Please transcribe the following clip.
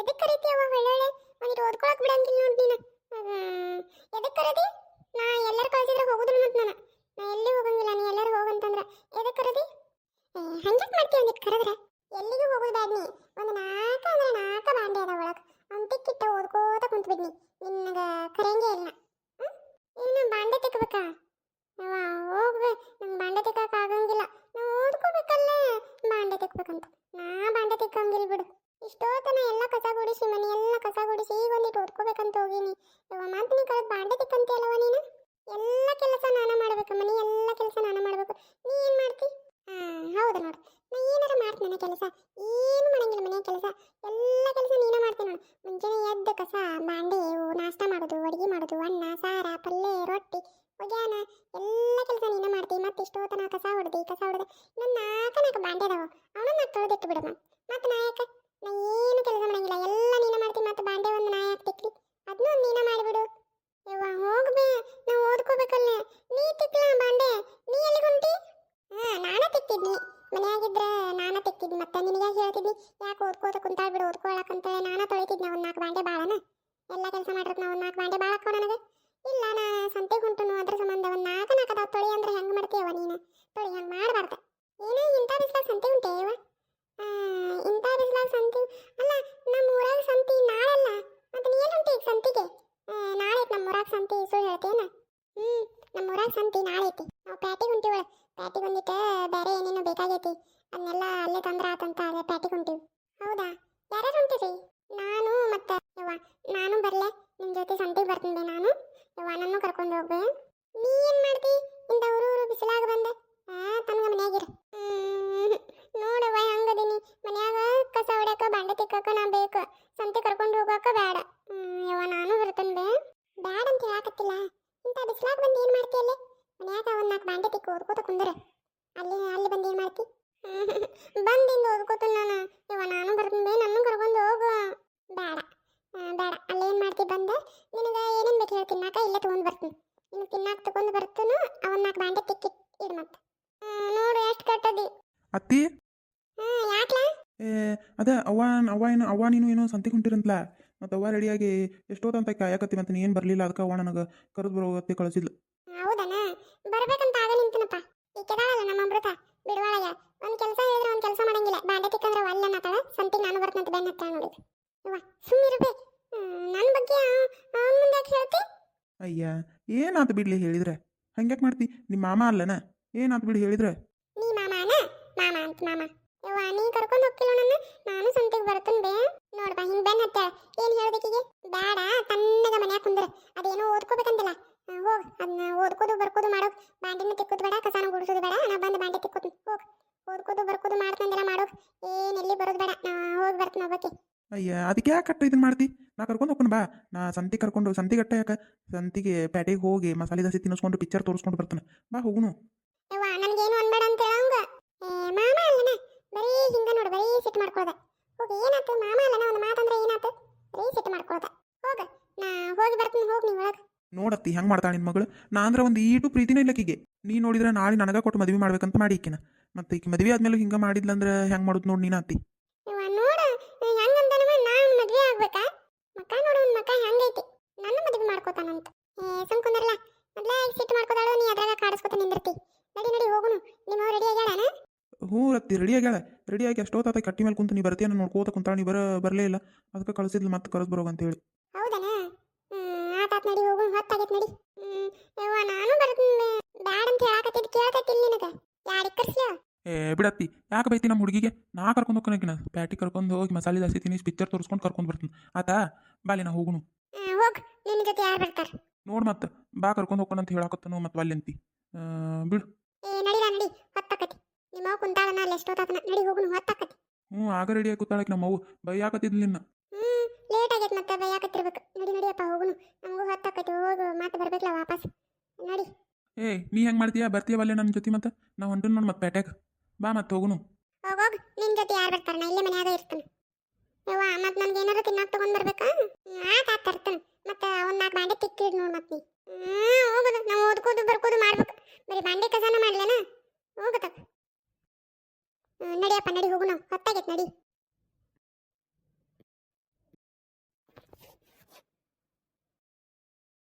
ಎದಕ್ಕೆ ಅವ ಒಳ್ಳೊಳ್ಳೆ? ಒಂದಿಟ್ಟು ಓದ್ಕೊಳಕ್ ಬಿಡಂಗಿಲ್ಲ ನೋಡಿ ನೀನು. ಎದಕ್ಕೆ ಕರದಿ ನಾ ಎಲ್ಲರೂ ಕಳ್ಸಿದ್ರೆ ಹೋಗುದಿಲ್ಲ ಮತ್ತೆ ನಾನು. ನಾ ಎಲ್ಲಿ ಹೋಗಂಗಿಲ್ಲ ನೀ ಎಲ್ಲರೂ ಹೋಗಂತಂದ್ರೆ. ಎದಕ್ಕೆ ಕರದಿ ಹಂಗೆ ಮಾಡ್ತೀವಿ ಒಂದಿಟ್ಟು ಕರೆದ್ರೆ? ಎಲ್ಲಿಗೂ ಹೋಗೋದು ಬ್ಯಾಡ್ ನೀ. ಒಂದು ನಾಲ್ಕ ಅಂದ್ರೆ ನಾಲ್ಕ ಬಾಂಡೆ ಅದ ಒಳಗೆ. ಅಂತಿಕ್ಕಿಟ್ಟ ಓದ್ಕೋತ ಕುಂತ್ಬಿಡ್ನಿ ಬಿಡ್ನಿ ನಿನಗೆ ಕರೆಯಂಗೆ ಇಲ್ಲ? ಇನ್ನು ಬಾಂಡೆ ತಿಕ್ಕಬೇಕಾ ಅವ್ವ, ಹೋಗ್ಬೇ ನಂಗೆ ಬಾಂಡೆ ತಿಕ್ಕಕ್ಕೆ ಆಗಂಗಿಲ್ಲ. ನಾ ಓದ್ಕೋಬೇಕಲ್ಲ. ಬಾಂಡೆ ತಿಕ್ಬೇಕಂತ. ನಾ ಬಾಂಡೆ ತಿಕ್ಕಂಗಿಲ್ಲ ಬಿಡು. ಇಷ್ಟೋತನ ಎಲ್ಲ ಕಸ ಗುಡಿಸಿ ಮನೆ, ಎಲ್ಲ ಕಸ ಗುಡಿಸಿ ಈಗ ಒಂದಿಟ್ಟು ಓದ್ಕೋಬೇಕಂತ ಹೋಗಿನಿ. ಇವ ಮತ್ತೆ ನೀ ಕಳೆದ ಬಾಂಡೆ ತಿಕ್ಕಂತೀಯಲ್ಲವ ನೀನು? ಎಲ್ಲ ಕೆಲಸ ನಾನು ಮಾಡ್ಬೇಕು ಮನೆ, ಎಲ್ಲ ಕೆಲಸ ನಾನು ಮಾಡ್ಬೇಕು. ನೀ ಏನು ಮಾಡ್ತಿ? ಹಾಂ ಹೌದು ನೋಡು. ನಾ ಏನಾರ ಮಾಡ್ತೀನಿ ನನ್ನ ಕೆಲಸ? ಏನು ಮಾಡಂಗಿಲ್ಲ ಮನೆ ಕೆಲಸ. ಎಲ್ಲ ಕೆಲಸ ನೀನೇ ಮಾಡ್ತೀನಿ ನೋಡು. ಮುಂಜಾನೆ ಎದ್ದ ಕಸ, ಬಾಂಡೆ ನಾಷ್ಟ ಮಾಡೋದು, ಅಡುಗೆ ಮಾಡೋದು, ಅನ್ನ, ಸಾರ ಪಲ್ಯ ರೊಟ್ಟಿ ಒಗ್ಯಾನ ಎಲ್ಲ ಕೆಲಸ ನೀನೇ ಮಾಡ್ತೀವಿ ಮತ್ತೆ ಇಷ್ಟೋತನ ಕಸ ಹೊಡೆದಿ, ಕಸ ಹೊಡೆದು. ನನ್ನ ನಾಲ್ಕು ನಾಲ್ಕು ಬಾಂಡೆ ಅದಾವ. ಅವನ ನಾ ತೊಳೆದಿಟ್ಟು ಬಿಡಮ್ಮ ಮತ್ತೆ ನಾಯಕ ನಾ ಏನು ಕೆಲಸ ಮಾಡಂಗಿಲ್ಲ. ಎಲ್ಲ ನೀನೇ ಮಾಡ್ತೀನಿ ಮತ್ತೆ ಬಾಂಡೆ ಒಂದು ನಾಯಿ ಯಾಕೆ ತಿಕ್ಲಿ ಅದನ್ನೂ ಒಂದು ನೀನ ಮಾಡಿಬಿಡು. ಯವ್ವ, ಹೋಗ್ಬೇ. ನಾ ಓದ್ಕೋಬೇಕಲ್ಲ. ನೀ ತಿಕ್ಲ ಬಾಂಡೆ. ನೀ ಎಲ್ಲಿ ಹೊಂಟಿ? ಹಾ, ನಾನೇ ತಿಕ್ತಿದ್ನಿ. ಮನೆಯಾಗಿದ್ರೆ ನಾನೇ ತಿಕ್ತಿದ್ನಿ. ಮತ್ತೆ ನಿನಗೆ ಹೇಳ್ತಿದ್ನಿ? ಯಾಕೆ ಓದ್ಕೋತ ಕುಂತಾಳ್ಬಿಡು? ಓದ್ಕೊಳಕಂತೇಳಿ ನಾನೇ ತೊಳಿತಿದ್ನಿ ಒಂದು ನಾಲ್ಕು ಬಾಂಡೆ ಬಾಳನ. ಎಲ್ಲ ಕೆಲಸ ಮಾಡಿರತ್ ನಾವು ನಾಲ್ಕು ಬಾಂಡೆ ಭಾಳ ಹಾಕೋ ನನಗೆ. ಇಲ್ಲ, ನಾ ಸಂತೆಗೆ ಹೊಂಟನು. ಅದ್ರ ಸಂಬಂಧ ಒಂದು ನಾಲ್ಕು ನಾಲ್ಕು ತೊಳಿ ಅಂದ್ರೆ ಹೆಂಗೆ ಮಾಡ್ತೀಯವ ನೀನು? ತೊಳಿ, ಹಂಗೆ ಮಾಡಬಾರ್ದು. ಏನೇ ಇಂಥ ಬಿಸ್ಲಾಗ ಸಂತೆ ಉಂಟೇವ ಇಂಥ ಬಿಸ್ಲಾಗ ಸಂತೆ ಅಲ್ಲ ನಮ್ಮ ಊರಾಗ ಸಂತಿ ನಾಳೆಲ್ಲ. ಮತ್ತೆ ನೀ ಎಲ್ಲಿ ಹೊಂಟಿ ಈಗ ಸಂತಿಗೆ ನಾಳೆ ನಮ್ಮ ಊರಾಗ ಸಂತಿ, ಸುಳ್ಳು ಹೇಳ್ತೇನ ಹ್ಞೂ ನಮ್ಮ ಊರಾಗ ಸಂತಿ ನಾಳೆ ಐತಿ ನಾವು ಪ್ಯಾಟಿಗೆ ಹೊಂಟಿವಳ ಪ್ಯಾಟಿಗೆ ಒಂದಿಟ್ಟು ಬೇರೆ ಏನೇನು ಬೇಕಾಗೈತಿ. ಅದನ್ನೆಲ್ಲ ಅಲ್ಲೇ ತಂದ್ರೆ ಆತಂತ ಅಲ್ಲೇ ಪ್ಯಾಟಿಗೆ ಹೊಂಟಿವಿ ಹೌದಾ ಯಾರ್ಯಾರು ಹೊಂಟಿರಿ ನಾನು ಮತ್ತೆ ಯವ್ವ ನಾನು ಬರಲೆ ನಿಮ್ಮ ಜೊತೆ ಸಂತಿಗೆ ಬರ್ತೀನಿ ಬೇ ನಾನು ಯವ್ವ ನನ್ನ ಕರ್ಕೊಂಡು ಹೋಗ್ಬೇ ನೀ ಏನು ಮಾಡ್ತಿ ಇಂಥ ಊರು ಊರು ಬಿಸಿಲಾಗ ಬಂದೆ ಆ ತನಗ ಮನ್ಯಾಗಿರ ನೋಡವ್ವ ಹಂಗದೀನಿ ಮನ್ಯಾಗ ಕಸ ಹೊಡ್ಯಾಕ ಬಾಂಡೆ ತಿಕ್ಕಾಕ ನಾ ಬೇಕು ಸಂತೆ ಕರ್ಕೊಂಡು ಹೋಗಾಕ ಬೇಡ ಹ್ಮ್, ಯವ್ವ ನಾನು ಬರ್ತೇನೆ ಬೇ ಹೇಳಾಕತ್ತಿಲ್ಲ ಇಂಥ ಬಿಸಿಲಾಗ ಬಂದು ಏನು ಮಾಡ್ತಿ ಅಲ್ಲಿ? ಮನ್ಯಾಗ ಒಂದು ನಾಲ್ಕು ಬಾಂಡೆ ತಿಕ್ಕು ಓದ್ಕೋತ ಕುಂದ್ರೆ. ಅಲ್ಲಿ ಅಲ್ಲಿ ಬಂದು ಏನು ಮಾಡ್ತಿ? ಬಂದಿಂದ ಓದ್ಕೋತೀನಿ ನಾನು. ಇವ ನಾನು ಬರ್ತೀನಿ ನನ್ನ ಕರ್ಕೊಂಡು ಹೋಗು. ಬೇಡ. ಬೇಡ. ಅಲ್ಲಿ ಏನು ಮಾಡ್ತಿ ಬಂದು? ನಿನಗೆ ಏನೇನು ಬೇಕು ಹೇಳಿ ತಿನ್ನಾಕ ಇಲ್ಲೇ ತೊಗೊಂಡು ಬರ್ತೀನಿ. ನೀನು ತಿನ್ನಾಕ ತಗೊಂಡು ಬರ್ತನು ಅವನ್ನ ನಾಲ್ಕು ಬಾಂಡೆ ತಿಕ್ಕಿ ಇಡು ಮತ್ತೆ. ನೋಡು ಎಷ್ಟು ಕಟ್ಟದಿ. ಅತ್ತಿ? ಹಾಂ ಯಾಕ್ಲಾ? ಏ ಅದ ಅವ್ವ ಅವ್ವ ಏನು ಅವ್ವ ನೀನು ಏನೋ ಸಂತಿಗೆ ಹೊಂಟಿರಂತಲ್ಲ ಮತ್ತು ಅವ್ವ ರೆಡಿಯಾಗಿ ಎಷ್ಟೊತ್ತಂತ ಕಾಯಕತ್ತಿ ಮತ್ತು ನೀನು ಬರಲಿಲ್ಲ ಅದಕ್ಕೆ ಅವ್ವ ನನಗೆ ಕರೆದು ಬರೋಗತ್ತೆ ಕಳಿಸಿದ್ಲು. ಹೌದನ? ಬರ್ಬೇಕಂತ ಆಗ ನಿಂತನಪ್ಪ. ಈಕೆದಾಳಲ್ಲ ನಮ್ಮ ಅಮೃತ. ಬಿಡುವಾಳಯ್ಯ ಒಂದು ಕೆಲಸ ಹೇಳಿದ್ರೆ ಒಂದು ಕೆಲಸ ಮಾಡಂಗಿಲ್ಲ. ಬಾಂಡೆ ತಿಕ್ಕಂದ್ರೆ ಅನ್ನತ್ತಾಳ ಸಂತಿಗೆ ನಾನು ಬರ್ತಂತ ಬೆನ್ನ ಹತ್ತಾಳ ನೋಡಿ ಇವ ಸುಮ್ಮಿರ್ಬೇ ನನ್ನ ಬಗ್ಗೆ ಅವನ ಮುಂದೆ ಯಾಕೆ ಹೇಳ್ತಿ? ಅಯ್ಯ ಏನಾತು ಬಿಡ್ಲಿ ಹೇಳಿದ್ರೆ? ಹಂಗ್ಯಾಕೆ ಮಾಡ್ತಿ? ನಿಮ್ಮ ಮಾಮ ಅಲ್ಲನ? ಏನಾತು ಬಿಡಿ ಹೇಳಿದ್ರೆ? ನೀ ಮಾಮಾನ? ಮಾಮ ಅಂತ ಮಾಮ. ಯವ್ವ ನೀ ಕರ್ಕೊಂಡು ಹೋಗ್ತಿಲ್ಲ ನನ್ನ? ನಾನು ಸಂತಿಗೆ ಬರ್ತೇನೆ ಬೇ. ನೋಡ್ಬಾ ಹಿಂಗ್ ಬೆನ್ ಹತ್ತಾಳ ಏನ್ ಹೇಳ್ಬೇಕಿಗೆ ಬೇಡ ತಣ್ಣಗ ಮನ್ಯಾಗ ಕುಂದ್ರ. ಅದೇನೋ ಓದ್ಕೋಬೇಕಂದಿಲ್ಲ ಹೋಗ್ ಅದನ್ನ ಓದ್ಕೋದು ಬರ್ಕೋದು ಮಾಡೋಕ್. ಬಾಂಡಿನ ತಿಕ್ಕೋದು ಬೇಡ ಕಸಾನ ಗುಡಿಸೋದು ಬೇಡ. ನಾ ಬಂದು ಬಾಂಡಿ ತಿಕ್ಕೋದು ಹೋಗ್ ಓದ್ಕೋದು ಬರ್ಕೋದು ಮಾಡ್ತಂದಿಲ್ಲ ಮಾಡೋಕ್. ಏನ್ ಎಲ್ಲಿ ಬರೋದು ಬೇಡ. ನಾ ಹೋಗಿ ಬರ್ತೀನಿ ಒಬ್ಬಕ್ಕೆ ಅಯ್ಯ ಅದಕ್ಕೆ ಯಾಕೆ ಕಟ್ಟು ಇದನ್ನ ಮಾಡ್ತಿ? ನಾ ಕರ್ಕೊಂಡು ಹೋಗ್ಕೊಂಡು ಬಾ. ನಾ ಸಂತಿ ಕರ್ಕೊಂಡು ಸಂತಿ ಗಟ್ಟ ಯಾಕೆ? ಸಂತಿಗೆ ಪ್ಯಾಟೆಗೆ ಹೋಗಿ ಮಸಾಲೆ ದೋಸೆ ತಿನ್ನಿಸ್ಕೊಂಡು ಪಿಕ್ಚರ್ ತೋರಿಸ್ಕೊಂಡು ಬರ್ತಾನೆ. ಬಾ ಹೋಗುನು. ಯವ್ವ ನನಗೇನು ಅನ್ಬೇಡ ಅಂತ ಹೇಳಂಗ ಏ ಮಾಮ ಅಲ್ಲನ? ಬರೀ ಹಿಂಗ ನೋಡು ಬರೀ ಸಿಟ್ಟು ಮಾಡ್ಕೊಳ್ಳೋದ ಹೋಗಿ ಏನಾತು? ಮಾಮ ಅಲ್ಲನ ಒಂದು ಮಾತಂದ್ರೆ ಏನಾತು? ರೀ ಸಿಟ್ಟು ಮಾಡ್ಕೊಳ್ತಾ ಹೋಗ ನಾ ಹೋಗಿ ಬರ್ತೀನಿ ಹೋಗಿ ನೀವು ಒಳಗೆ. ನೋಡತ್ತಿ ಹೆಂಗ್ ಮಾಡ್ತಾಳೆ ನಿಮ್ಮ ಮಗಳು? ನಾ ಅಂದ್ರೆ ಒಂದು ಈಟು ಪ್ರೀತಿನೇ ಇಲ್ಲಕ್ಕಿಗೆ ನೀ ನೋಡಿದ್ರೆ ನಾಳೆ ನನಗೆ ಕೊಟ್ಟು ಮದುವೆ ಮಾಡ್ಬೇಕಂತ ಮಾಡಿ ಈಕಿನ. ಮತ್ತೆ ಈಕಿ ಮದುವೆ ಆದ್ಮೇಲೆ ಹಿಂಗ ಮಾಡಿದ್ಲಂದ್ರೆ ಹೆಂಗ್ ಮಾಡುದು ನೋಡಿ ನೀನು ಅತ್ತಿ. ಇವ ನೋಡ ಹೆಂಗಂತಾನವ ನಾನು ಮದ್ವೆ ಆಗ್ಬೇಕಾ? ಮಕ್ಕ ನೋಡು ಒಂದು ಮಕ್ಕ ಹೆಂಗೈತಿ ನನ್ನ ಮದ್ವೆ ಮಾಡ್ಕೋತಾನಂತ. ಏ ಸುಮ್ ಕುಂದರ್ಲ ಮೊದ್ಲ ಸಿಟ್ಟು ಮಾಡ್ಕೋದಾಳು ನೀ ಅದ್ರಾಗ ಕಾಡಿಸ್ಕೊತ ನಿಂದಿರ್ತಿ. ನಡಿ ನಡಿ ಹೋಗುನು. ನಿಮ್ಮ ರೆಡಿ ಆಗ್ಯಾಳನ? ಹ್ಞೂ ರತ್ತಿ ರೆಡಿ ಆಗ್ಯಾಳ. ರೆಡಿ ಆಗಿ ಎಷ್ಟೊತ್ತಾತ ಕಟ್ಟಿ ಮೇಲೆ ಕುಂತು ನೀ ಬರ್ತೀಯ ನಾನು ನೋಡ್ಕೋತ ಕುಂತಾಳ ನೀ ಬರ ಬರಲೇ ಇಲ್ಲ. ಅದಕ್ಕೆ ಕಳಿಸಿದ್ಲು ಮತ್ತೆ ಕರೆದು ಬರೋಗ ಅಂತೇಳಿ ಹೌದನ? ಆ ಆತಾತ್ ನಡಿ ಹೋಗು ಹೊತ್ತಾಗೈತ್ ನಡಿ. ಯವ್ವ ನಾನು ಬರ್ತೀನಿ ಬ್ಯಾಡ ಅಂತ ಹೇಳಾಕತ್ತಿದ್ ಕೇಳ್ತೈತಿಲ್ ನಿನಗ. ಯಾರಿಗ್ ಕರ್ಸ್ಲ ಏ ಬಿಡತ್ತಿ ಯಾಕೆ ಬೈತಿ ನಮ್ಮ ಹುಡುಗಿಗೆ? ನಾ ಕರ್ಕೊಂಡು ಹೋಗ್ಕೊನಕಿನ ಪ್ಯಾಟಿ ಕರ್ಕೊಂಡು ಹೋಗಿ ಮಸಾಲೆ ಜಾಸ್ತಿ ತಿನ್ನಿಸಿ ಪಿಕ್ಚರ್ ತೋರಿಸ್ಕೊಂಡು ಕರ್ಕೊಂಡು ಬರ್ತೀನಿ. ಆತಾ? ಬಾಲಿ ನಾ ಹೋಗುನು. ಹೋಗ್. ನಿನ್ನ ಜೊತೆ ಯಾರು ಬರ್ತಾರ? ನೋಡ್ ಮತ್ತೆ ಬಾ ಕರ್ಕೊಂಡು ಹೋಗೋಣ ಅಂತ ಹೇಳಾಕತ್ತನು ಮತ್ತೆ ಅಲ್ಲಿಂತಿ ಬಿಡು. ಏ ನಡಿ ನಿಮ್ಮ ನಾ ಅಲ್ಲಿ ಎಷ್ಟೊತ್ತಾತನ ನಡಿ ಹೋಗುನು ಹೊತ್ತಾಕತಿ. ಹ್ಞೂ ಆಗ ರೆಡಿ ಆಗಿ ಕೂತಾಳಕ್ಕೆ ನಮ್ಮ ಅವ್ವ ಬೈಯಾಕತ್ತಿದ್ಲು ನಿನ್ನ. ಹ್ಮ್ ಲೇಟ್ ಆಗೈತೆ ಮತ್ತೆ ಬೈಯಾಕತ್ತಿರ್ಬೇಕು ನಡಿ ನಡಿಯಪ್ಪ ಹೋಗುನು. ನಮಗೂ ಹೊತ್ತಾಕತಿ ಹೋಗು ಮತ್ತೆ ಬರ್ಬೇಕಲ್ಲ ವಾಪಸ್. ನಡಿ. ಏ ನೀ ಹೆಂಗ್ ಮಾಡ್ತೀಯಾ? ಬರ್ತೀಯವಲ್ಲೇ ನನ್ನ ಜೊತೆ ಮತ್ತೆ? ನಾ ಹೊಂಟು ನೋಡಿ ಮತ್ತೆ ಪೇಟೆಗೆ. ಬಾ ಮತ್ತೆ ಹೋಗುನು. ಹೋಗೋಗ್ ನಿನ್ ಜೊತೆ ಯಾರು ಬರ್ತಾರ ನಾ ಇಲ್ಲೇ ಮನ್ಯಾಗ ಇರ್ತಾನೆ. ಯವ್ವ ಮತ್ತೆ ನನ್ಗೆ ನಡಿಯಪ್ಪ ನಡಿ ಹೋಗೋಣ ಹೊತ್ತಾಗೈತೆ ನಡಿ.